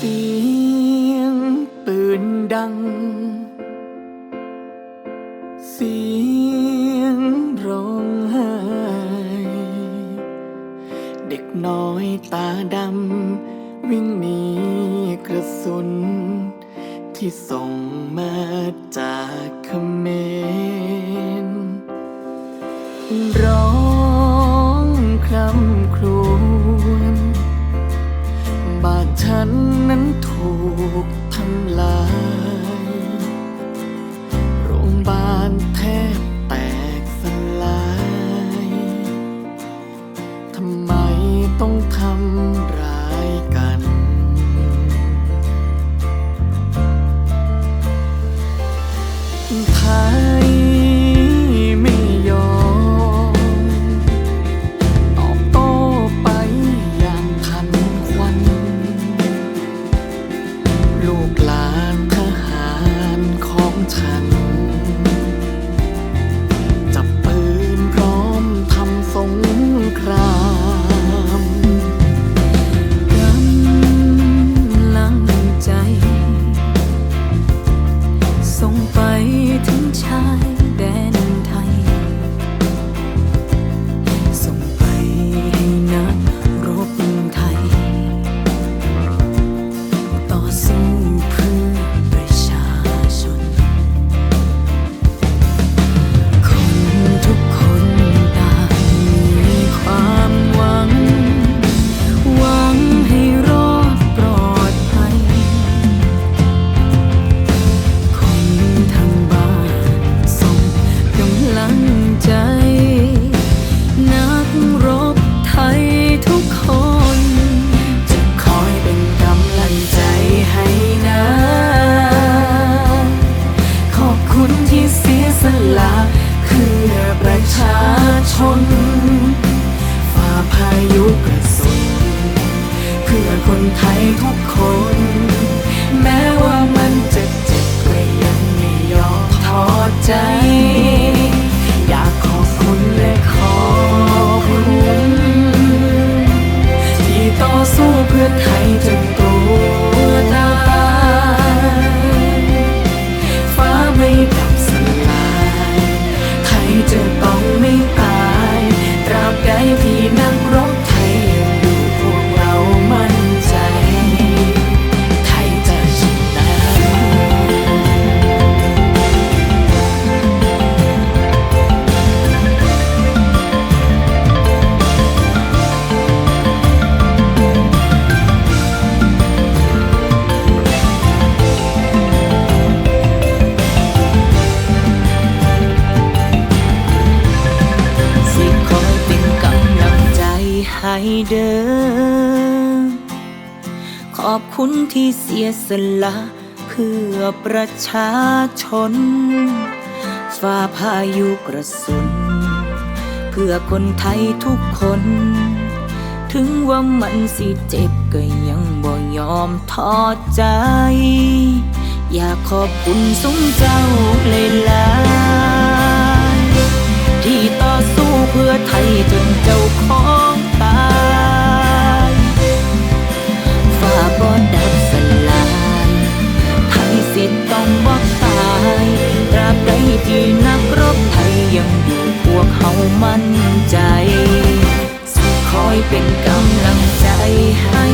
เสียงปืนดัง เสียงร้องไห้ เด็กน้อยตาดำ วิ่งหนีกระสุน ที่ส่งมาจากเขมร ฉันนั้นถูกทำลาย โรงพยาบาลแทบแตกสลาย ทำไมต้องทำร้ายกันไทย ลูกหลานทหารของฉัน คนไทยทุกคน แม้ว่ามันจะเจ็บก็ยังไม่ยอมท้อใจ อยากขอบคุณและขอบคุณ ที่ต่อสู้เพื่อไทย เดินขอบคุณที่เสียสละ เพื่อประชาชนฝ่าพายุกระสุน เพื่อคนไทยทุกคน ถึงว่ามันสิเจ็บก็ยังบ่ยอมท้อใจ อยากขอบคุณสมเจ้าเลยล่ะที่ต่อสู้เพื่อไทยจนเจ้าของ ต้องบอกตายตราบใดที่นักรบไทยยังอยู่พวกเขามั่นใจสิคอยเป็นกำลังใจให้